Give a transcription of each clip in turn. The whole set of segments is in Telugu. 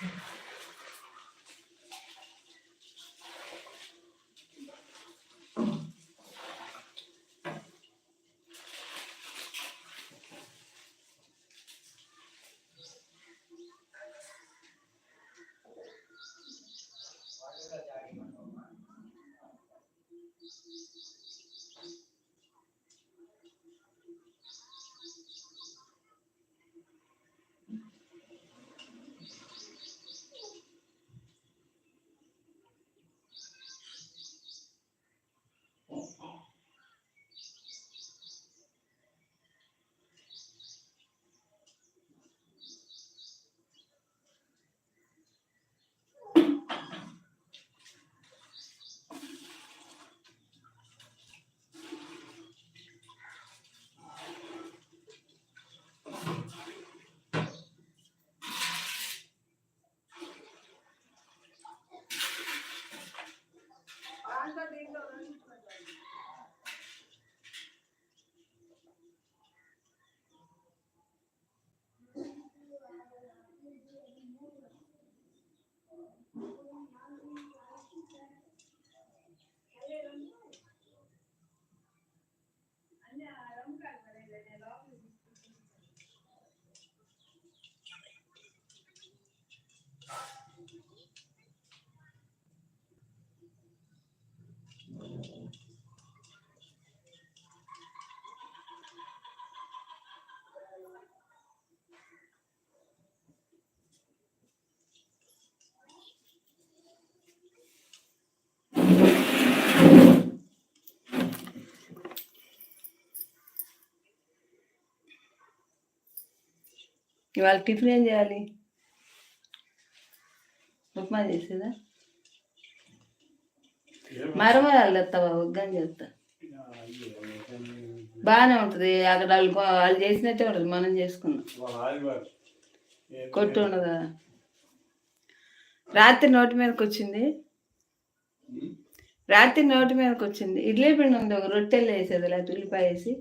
Thank you. ఇవాళ టిఫిన్ ఏం చేయాలి? ఉప్మా చేసేదా? మరమరాలు ఎత్తావా వద్దని చెప్తా బాగానే ఉంటుంది. అక్కడ వాళ్ళు వాళ్ళు చేసినట్టే ఉంటుంది. మనం చేసుకున్నాం. కొట్టు ఉండదా? రాత్రి నోటి మీదకి వచ్చింది. రాత్రి నోటి మీదకి వచ్చింది. ఇడ్లీ పిండి ఉంది. ఒక రొట్టెలు వేసేది. లేకపోతే ఉల్లిపాయ వేసి.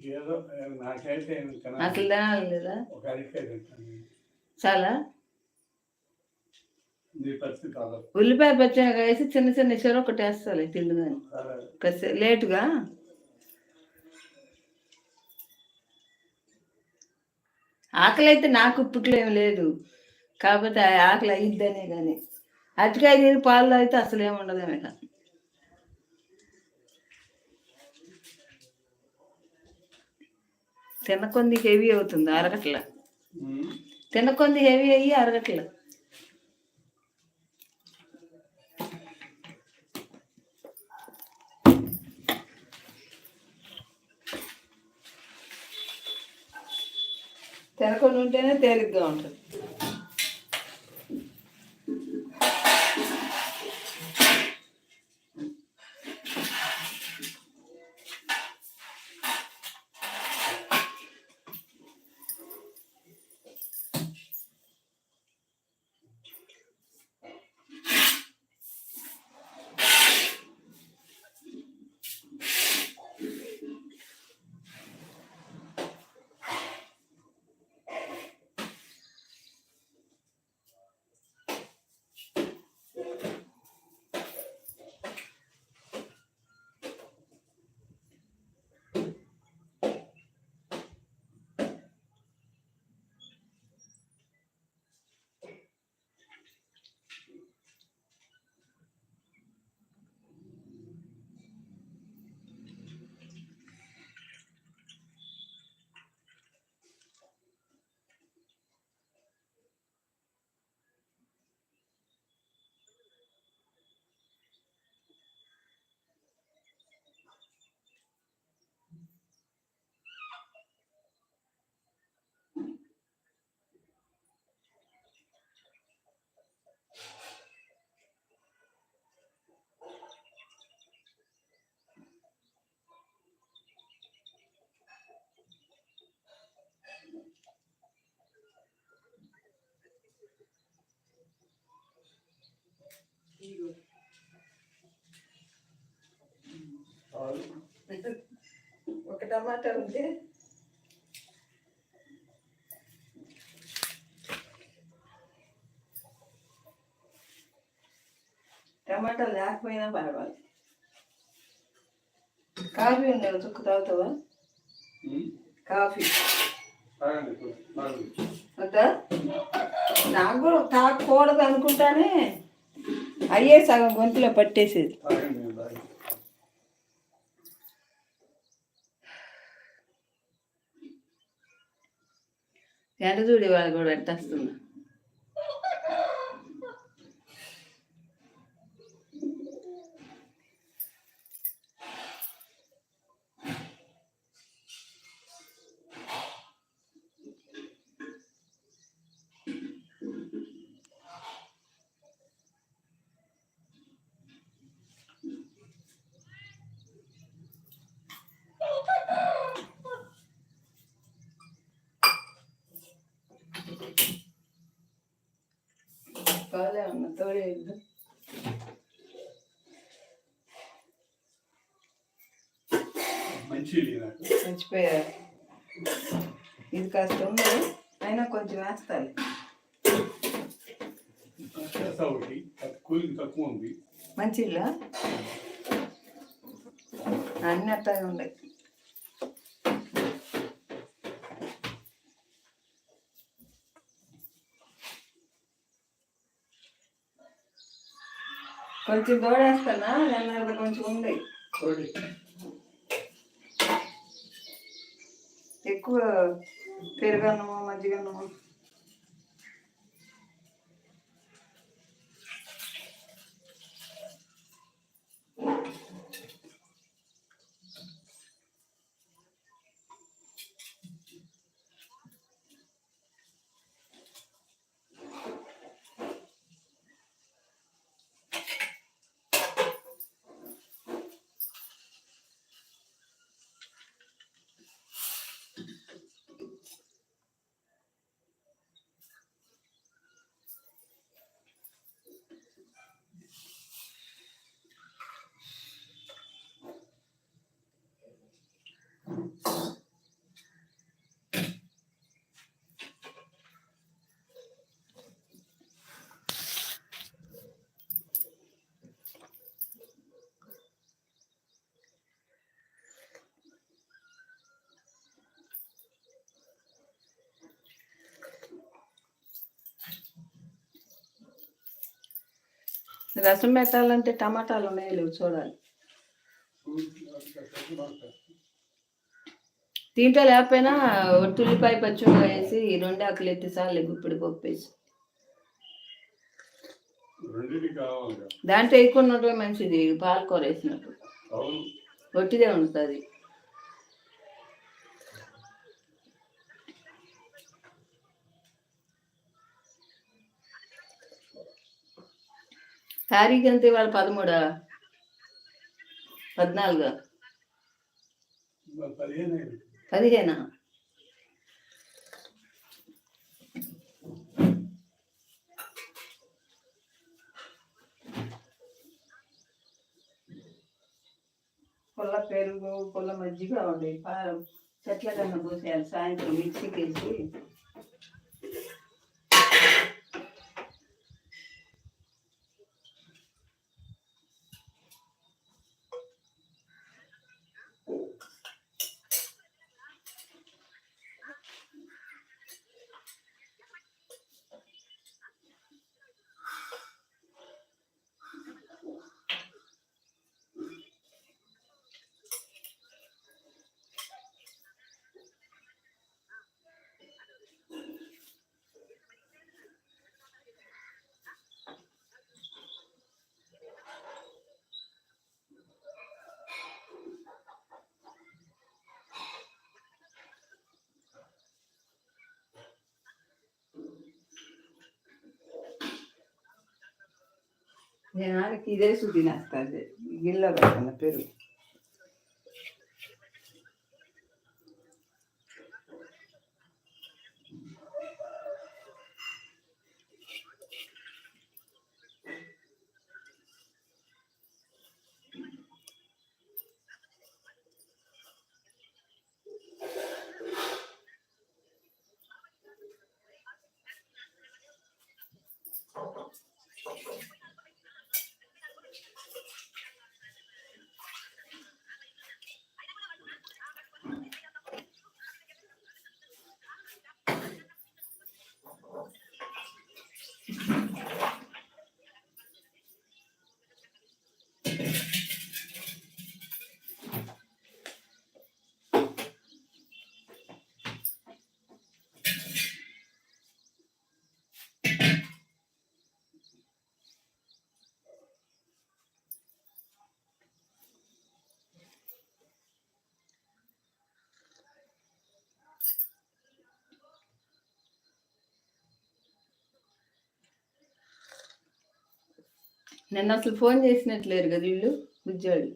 ఏదో నాకైతే ఇంకా అసలు తినాలి లేదా ఒక అరికాయ తింటాను. చాలా? ఉల్లిపాయ పచ్చిమిరపకాయ వేసి చిన్న చిన్న చెర ఒకటి వేస్తాలి కానీ కాస్త లేటుగా? ఆకలి అయితే నాకు ఇప్పట్లో లేదు. కాకపోతే ఆ ఆకలి అయ్యిద్దనే కానీ అతికాయ నీరు పాలు అయితే అసలు ఏమి ఉండదేమో ఇక. తినకొంది హెవీ అవుతుంది అరగట్ల. తినకొంది హెవీ అయ్యి అరగట్ల. తినకుండా ఉంటేనే తేలిగ్గా ఉంటుంది. ఒక టమాటా ఉంది. టమాటా లేకపోయినా పర్వాలి కాఫీ ఉంది చుక్కు తాగుతావా? కాఫీ. నాకు కూడా తాగకూడదు అనుకుంటానే. అయ్యే సగం గొంతులో పట్టేసేది. ఎంత నేను వాళ్ళు కూడా పెట్టేస్తున్నా బాగాలే ఉన్నా తోడేద్దు మంచి ఇల్లు నాకు మర్చిపోయారు ఇది కాస్త ఉంది అయినా కొంచెం వేస్తాను మంచి ఇల్లా అన్నీ అట్టాగే ఉన్నాయి కొంచెం దోడేస్తానా నిన్న కొంచెం ఉంది. ఎక్కువ పెరుగన్నము మజ్జిగన్నము రసం పెట్టాలంటే టమాటాలు ఉన్నాయి లేవు చూడాలి. దీంట్లో లేకపోయినా ఉల్లిపాయ పచ్చిమిరపకాయ వేసి ఈ రెండు ఆకులు ఎత్తి సార్లు గుప్పిడి పప్పు వేసి. దాంట్లో ఎక్కువ ఉండటమే మంచిది పాలకూర వేసినప్పుడు. ఒట్టిదే ఉంటుంది తారీఖు ఎంత ఇవాళ పదమూడా? పద్నాలుగు. పదిహేనా పుల్ల పెరుగు పుల్ల మజ్జిగ ఉండే చెట్ల కన్నా పోసేయాలి సాయంత్రం మిక్సీకి వేసి ಜನಕ್ಕೆ ಇದೇ ಸುದ್ದಿನ ಆಗ್ತಾ ಇದೆ. ಈಗೆಲ್ಲ ಬರ್ತಲ್ಲ నిన్న అసలు ఫోన్ చేసినట్లేరు కదా వీళ్ళు బుజ్జాడు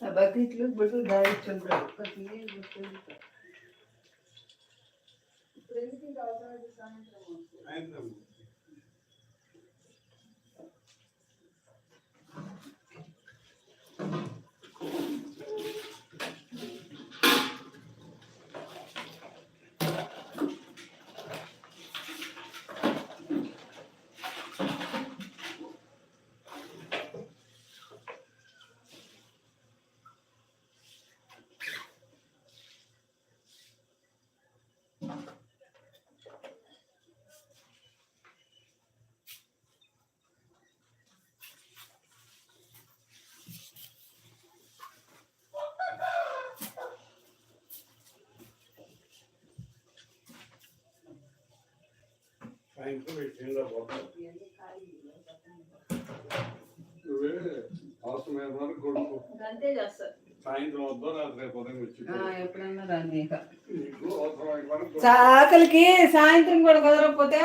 சபாக்கிட்டுல போட்டு தாரி சொல்றோம் பத்தியே போட்டு Thank you. సాయంత్రం పోతాం నువ్వే అవసరమైన వరకు కొడుకు సాయంత్రం రాత్రి ఉదయం వచ్చి ఎప్పుడన్నా రాని నీకు అవసరమైన వరకు ఆకలికి సాయంత్రం కూడా కుదరకపోతే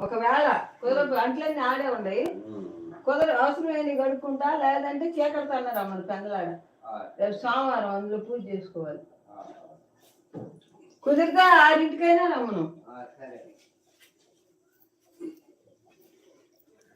ఒకవేళ కుదర అంట్లన్నీ ఆడే ఉండయి కుదర అవసరమైన కడుక్కుంటా లేదంటే చీకటి అన్నారు అమ్మని పెందలాడ రేపు సోమవారం అందులో పూజ చేసుకోవాలి. కుదిరితే ఆరింటికైనా రమ్మను. సరే.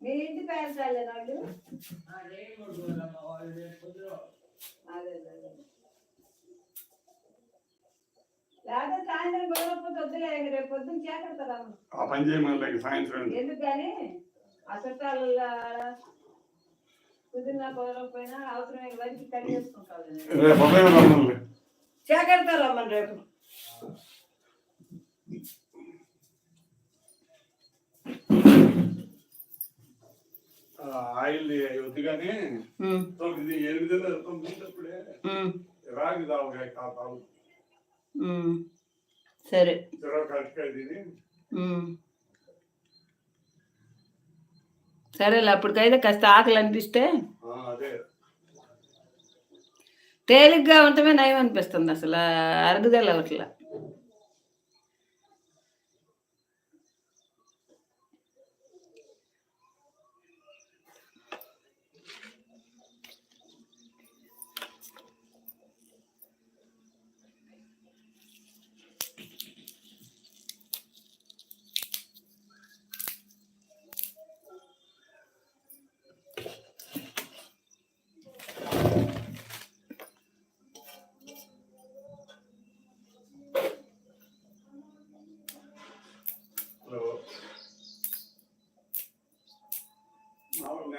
మీ ఇంటి పేరు చాలే వాళ్ళు? అదే లేదా సాయంత్రం గొడవపోతే వద్దులే రేపు పొద్దున్న చేకడతారా ఆ పని చేయమని సాయంత్రం. ఎందుకు కానీ ఆ చుట్టాల కుదిరినా కుదరకపోయినా అవసరమైన వరకు కట్ రమ్మని చేకడతారమ్మ రేపు. ఆయిల్ వద్దుగానే తొమ్మిది ఎనిమిది తొమ్మిదిప్పుడే రాగి దావకాయ కాపాలు సరే. చెరవ కట్టికాయ తిని. సరేలే అప్పటికైతే కాస్త ఆకలి అనిపిస్తే తేలిగ్గా ఉండటమే నయం అనిపిస్తుంది అసలు అరుగుదల అట్లా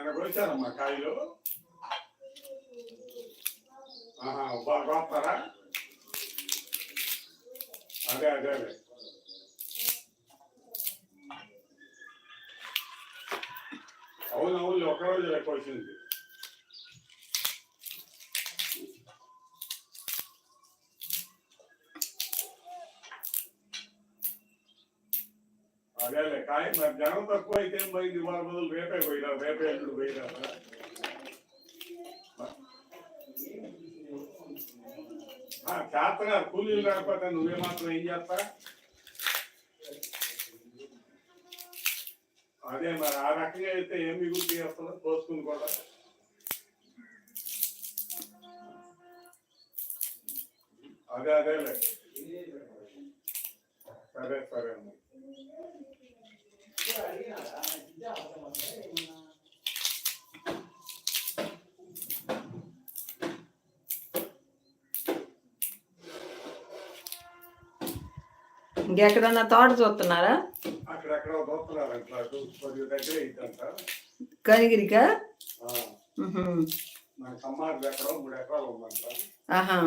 మామూలు నేను కాయలు ఆహా, బాగా అదే అదే అదే. అవును అవును ఒకరోజు లెక్క వచ్చింది. అదేలే కాయ మరి జనం తక్కువ అయితే ఏం పోయింది ఇవాళ బదులు రేపే పోయినా రేపే ఎల్లుడు పోయినా చేతగా కూలీలు రాకపోతే నువ్వే మాత్రం ఏం చేస్తా అదే మరి ఆ రకంగా అయితే ఏం మిగులు చేస్తుందో పోసుకుని కూడా అదే అదేలే సరే సరే అమ్మా ఇంకెక్కడన్నా తోట చూస్తున్నారా? కనిగిరికా? ఆహా.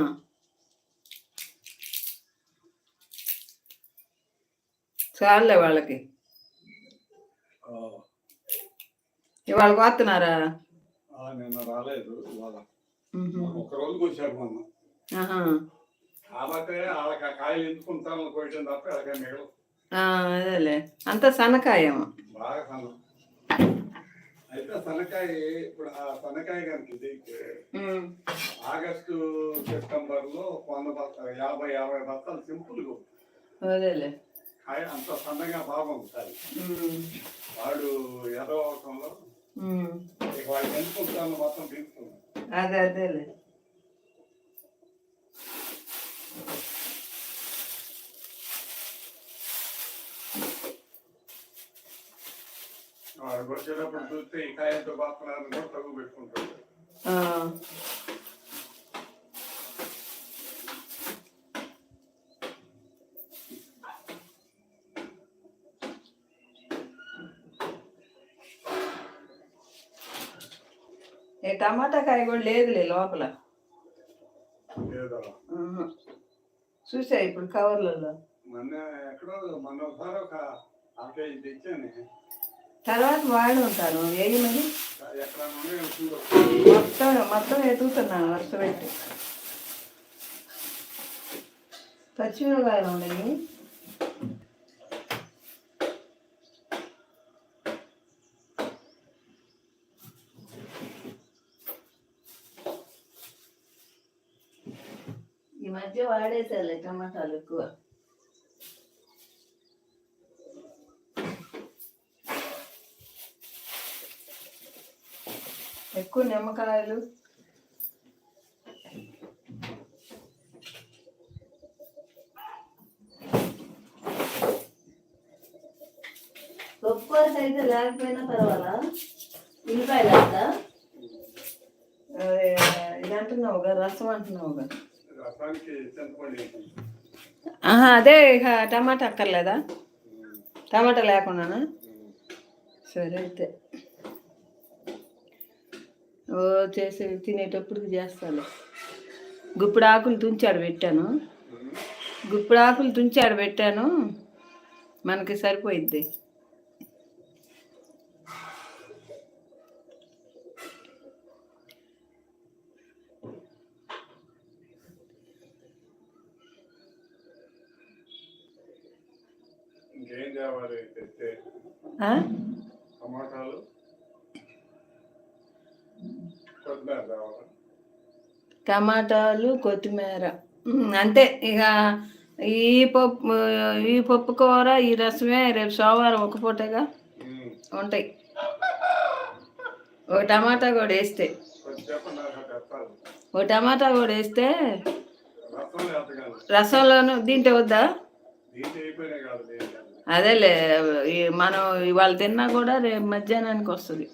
చాలే వాళ్ళకి. ఇవాళ కోస్తున్నారా నిన్న రాలేదు ఇవాళ. ఒక రోజుకి వచ్చారు మొన్న. కాబట్టి వాళ్ళకి ఆ కాయలు ఎంచుకుంటాను కోయటం తప్ప వాళ్ళకి మిగలదు అదేలే. అంత సన్నకాయేమో బాగా సన్నం. అయితే సన్నకాయ ఇప్పుడు ఆ సన్నకాయ కనుక. ఆగస్టు సెప్టెంబర్లో వంద బత్తాలు యాభై యాభై బత్తాలు సింపుల్గా అదేలే. కాయ అంత సన్నగా బాగుంటుంది. వాడు ఉమ్. ఇక వాడు ఎంచుకుంటాను మొత్తం తీసుకున్నాను అదే అదేలే. వాడు వచ్చేటప్పుడు చూస్తే ఈ కాయంతో బాగున్నారని కూడా తగ్గు పెట్టుకుంటాడు. ఏ టమాటా కాయ కూడా లేదులే లోపల. ఏదో. చూసా ఇప్పుడు కవర్లలో. తర్వాత వాడి ఉంటాను నుండి చూడు. మొత్తం మొత్తం ఎదుగుతున్నాను వరుస పెట్టి. పచ్చిమిరకాయలు ఉన్నాయి. మధ్య వాడేసాలి టమాటాలు ఎక్కువ. ఎక్కువ నిమ్మకాయలు. గొప్ప అయితే లేకపోయినా తర్వాత ఉల్లిపాయలు అంతా ఇది అంటున్నావుగా రసం అంటున్నావుగా. రసానికి చింతపండు అదే ఇక టమాటా అక్కర్లేదా? టమాటా లేకుండానా? సరే అయితే. ఓ చేసి తినేటప్పుడు చేస్తాను గుప్పుడు ఆకులు తుంచాడు పెట్టాను. గుప్పుడు ఆకులు తుంచాడు పెట్టాను. మనకి సరిపోయిద్ది. తెస్తే ఆ? టమాటాలు కొత్తిమీర టమాటాలు కొత్తిమీర. అంతే. ఇక ఈ పప్పు ఈ పప్పు కూర ఈ రసమే రేపు సోమవారం ఒక పూటగా. ఉంటాయి. ఒక టమాటా కూడా వేస్తే. ఒక టమాటా కూడా వేస్తే రసంలోను దీంట్లో వద్దా? అదేలే మనం ఇవాళ తిన్నా కూడా రేపు మధ్యాహ్నానికి వస్తుంది.